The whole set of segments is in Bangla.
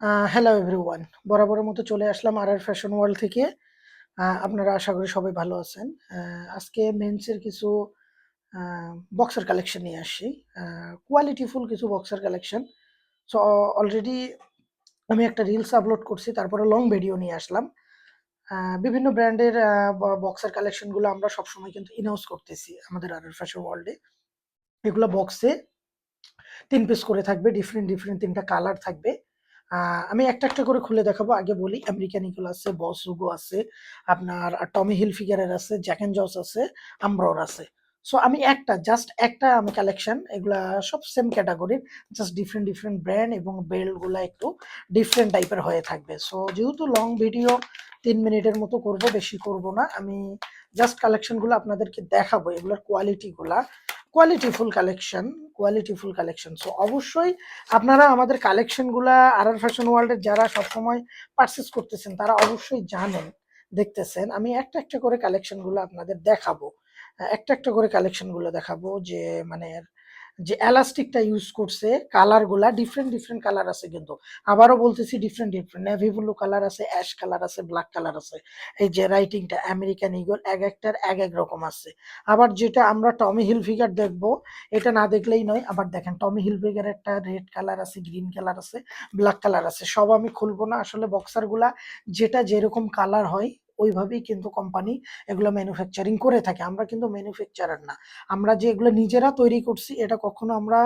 হ্যালো এভরিওয়ান বরাবরের মতো চলে আসলাম আর আর ফ্যাশন ওয়ার্ল্ড থেকে আপনারা আশা করি সবাই ভালো আছেন। আজকে মেন্সের কিছু বক্সের কালেকশন নিয়ে আসছি কোয়ালিটিফুল কিছু বক্সের কালেকশন সো অলরেডি আমি একটা রিলস আপলোড করছি, তারপরে লং ভিডিও নিয়ে আসলাম। বিভিন্ন ব্র্যান্ডের বক্সের কালেকশনগুলো আমরা সবসময় কিন্তু ইনাউন্স করতেছি আমাদের আর আর ফ্যাশন ওয়ার্ল্ডে এগুলো বক্সে তিন পিস করে থাকবে ডিফারেন্ট ডিফারেন্ট তিনটা কালার থাকবে। আমি একটা একটা করে খুলে দেখাবো। আগে বলি আমেরিকান ইগল আছে বস হুগো আছে, আপনার টমি হিল ফিগারের আছে জ্যাকেন জস আছে আমব্রর আছে। সো আমি একটা জাস্ট একটা আমি কালেকশন এগুলা সব সেম ক্যাটাগরির জাস্ট ডিফারেন্ট ডিফারেন্ট ব্র্যান্ড এবং বেল্টগুলা একটু ডিফারেন্ট টাইপের হয়ে থাকবে। সো যেহেতু লং ভিডিও তিন মিনিটের মতো করব, বেশি করব না, আমি জাস্ট কালেকশনগুলো আপনাদেরকে দেখাবো, এগুলোর কোয়ালিটিগুলা qualityful collection qualityful collection so অবশ্যই আপনারা আমাদের কালেকশনগুলা আর আর ফ্যাশন ওয়ার্ল্ডের যারা সবসময় পারচেস করতেছেন, তারা অবশ্যই জানেন, দেখতেছেন। আমি একটা একটা করে কালেকশনগুলো আপনাদের দেখাবো। একটা একটা করে কালেকশনগুলো দেখাবো যে মানে যে এলাস্টিকটা ইউজ করছে কালারগুলা ডিফারেন্ট ডিফারেন্ট কালার আছে কিন্তু। আবারও বলতেছি different different navy blue colour আছে অ্যাশ কালার আছে ব্ল্যাক কালার আছে। এই যে রাইটিংটা আমেরিকান ইগল এক একটার এক এক রকম আছে। আবার যেটা আমরা টমি হিল ফিগার দেখব, এটা না দেখলেই নয়, আবার দেখেন টমি হিলফিগার একটা রেড কালার আছে গ্রিন কালার আছে ব্ল্যাক কালার আছে। সব আমি খুলবো না, আসলে বক্সারগুলা যেটা যেরকম কালার হয় ওইভাবেই কিন্তু কোম্পানি এগুলো ম্যানুফ্যাকচারিং করে থাকে। আমরা কিন্তু ম্যানুফ্যাকচারার না। আমরা যে এগুলো নিজেরা তৈরি করছি, এটা কখনো আমরা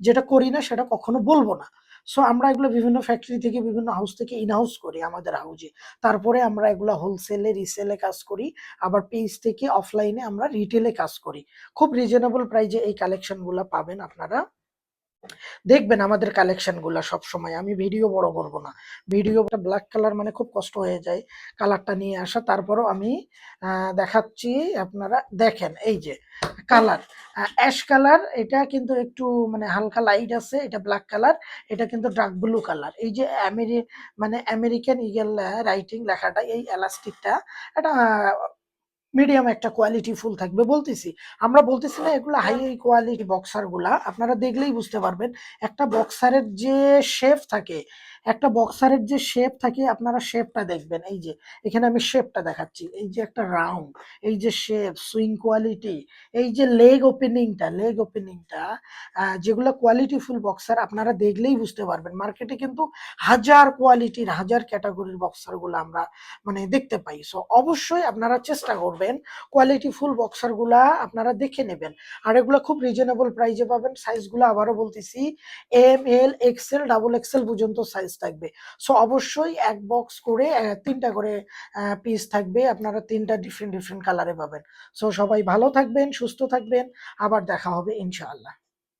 যেটা করি না, সেটা কখনো বলব না। সো আমরা এগুলো বিভিন্ন ফ্যাক্টরি থেকে, বিভিন্ন হাউস থেকে ইনহাউস করি আমাদের হাউজে তারপরে আমরা এগুলো হোলসেলে রিসেলে কাজ করি। আবার পেজ থেকে অফলাইনে আমরা রিটেলে কাজ করি। খুব রিজনেবল প্রাইজে এই কালেকশনগুলো পাবেন আপনারা। দেখবেন আমাদের কালেকশনগুলো সব সময় আমি ভিডিও বড় করব না। ভিডিওটা ব্ল্যাক কালার মানে খুব কষ্ট হয়ে যায় কালারটা নিয়ে আসা। তারপরও আমি দেখাচ্ছি আপনারা, দেখেন এই যে কালার অ্যাশ কালার এটা কিন্তু একটু মানে হালকা লাইট আছে, এটা ব্ল্যাক কালার এটা কিন্তু ডার্ক ব্লু কালার এই যে আমেরি মানে আমেরিকান ইগেল রাইটিং লেখাটা, এই এলাস্টিকটা এটা মিডিয়াম একটা কোয়ালিটি ফুল থাকবে। বলতেছি আমরা বলতেছি না এগুলো হাই কোয়ালিটি বক্সারগুলা আপনারা দেখলেই বুঝতে পারবেন একটা বক্সারের যে শেফ থাকে একটা বক্সারের যে শেপ থাকে, আপনারা শেপটা দেখবেন। এই যে, এখানে আমি শেপটা দেখাচ্ছি। এই যে একটা রাউন্ড এই যে শেপ সুইং কোয়ালিটি এই যে লেগ ওপেনিংটা লেগ ওপেনিংটা যেগুলো কোয়ালিটি ফুল বক্সার আপনারা দেখলেই বুঝতে পারবেন। মার্কেটে কিন্তু হাজার কোয়ালিটির হাজার ক্যাটাগরির বক্সারগুলো আমরা মানে দেখতে পাই। সো অবশ্যই আপনারা চেষ্টা করবেন কোয়ালিটি ফুল বক্সারগুলা আপনারা দেখে নেবেন। আর এগুলো খুব রিজনেবল প্রাইজে পাবেন। সাইজগুলো আবারও বলতেছি M L XL double XL পর্যন্ত সাইজ থাকবে। সো অবশ্যই এক বক্স করে তিনটা করে পিস থাকবে। আপনারা তিনটা ডিফারেন্ট ডিফারেন্ট কালারে পাবেন। সো সবাই ভালো থাকবেন, সুস্থ থাকবেন। আবার দেখা হবে, ইনশাআল্লাহ।